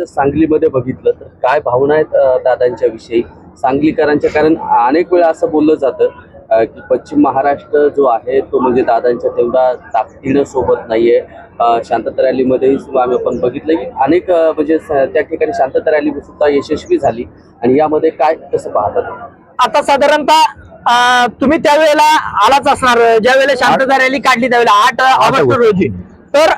जर सांगलीमध्ये बघितलं तर काय भावना आहेत दादांच्या विषयी सांगलीकरांच्या कारण अनेक वेळा असं बोललं जातं की पश्चिम महाराष्ट्र जो आहे तो म्हणजे दादांच्या तेवढा ताकदीनं सोबत नाहीये. अ, शांतता रॅलीमध्ये सुद्धा आम्ही आपण बघितलं की अनेक म्हणजे त्या ठिकाणी शांतता रॅली सुद्धा यशस्वी झाली. आणि यामध्ये काय कसं पाहतात? आता साधारणतः तुम्ही त्यावेळेला आलाच असणार ज्या वेळेला शांतता रॅली काढली त्यावेळेला आठ ऑगस्ट. रोजी. तर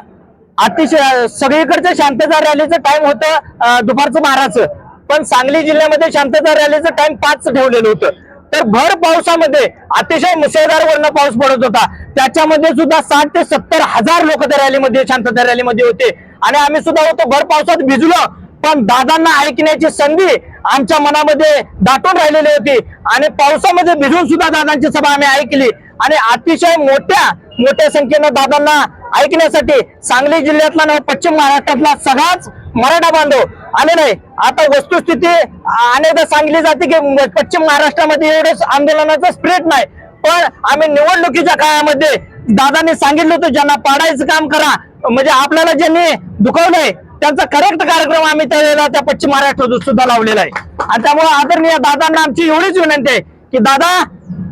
अतिशय सगळीकडचं शांतता रॅलीचं टाइम होतं दुपारचं बाराचं. पण सांगली जिल्ह्यामध्ये शांतता रॅलीचं टाइम पाच ठेवलेलं होतं. तर भर पावसामध्ये अतिशय मुसळधार वरनं पाऊस पडत होता. त्याच्यामध्ये सुद्धा साठ ते सत्तर हजार लोक त्या रॅलीमध्ये शांतता रॅलीमध्ये होते. आणि आम्ही सुद्धा होतो भर पावसात भिजलो. पण दादांना ऐकण्याची संधी आमच्या मनामध्ये दाटून राहिलेली होती. आणि पावसामध्ये भिजून सुद्धा दादांची सभा आम्ही ऐकली. आणि अतिशय मोठ्या मोठ्या संख्येनं दादांना ऐकण्यासाठी सांगली जिल्ह्यातला नव्हे पश्चिम महाराष्ट्रातला सगळाच मराठा बांधव आले नाही. आता वस्तुस्थिती अनेकदा सांगली जाते की पश्चिम महाराष्ट्रामध्ये एवढंच आंदोलनाचं स्प्रेड नाही. पण आम्ही निवडणुकीच्या काळामध्ये दादांनी सांगितलं होतं ज्यांना पाडायचं काम करा. म्हणजे आपल्याला ज्यांनी दुखवलंय त्यांचा करेक्ट कार्यक्रम आम्ही त्यावेळेला त्या पश्चिम महाराष्ट्रात सुद्धा लावलेला आहे. आणि त्यामुळे आदरणीय दादांना आमची एवढीच विनंती आहे की दादा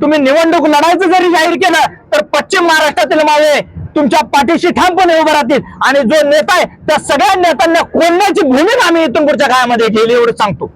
तुम्ही निवडणूक लढायचं जरी जाहीर केलं तर पश्चिम महाराष्ट्रातील मावे तुमच्या पाठीशी ठामपणे उभं राहतील. आणि जो नेता आहे त्या सगळ्या नेत्यांना कोणण्याची भूमिका आम्ही इथून पुढच्या काळामध्ये केली एवढं सांगतो.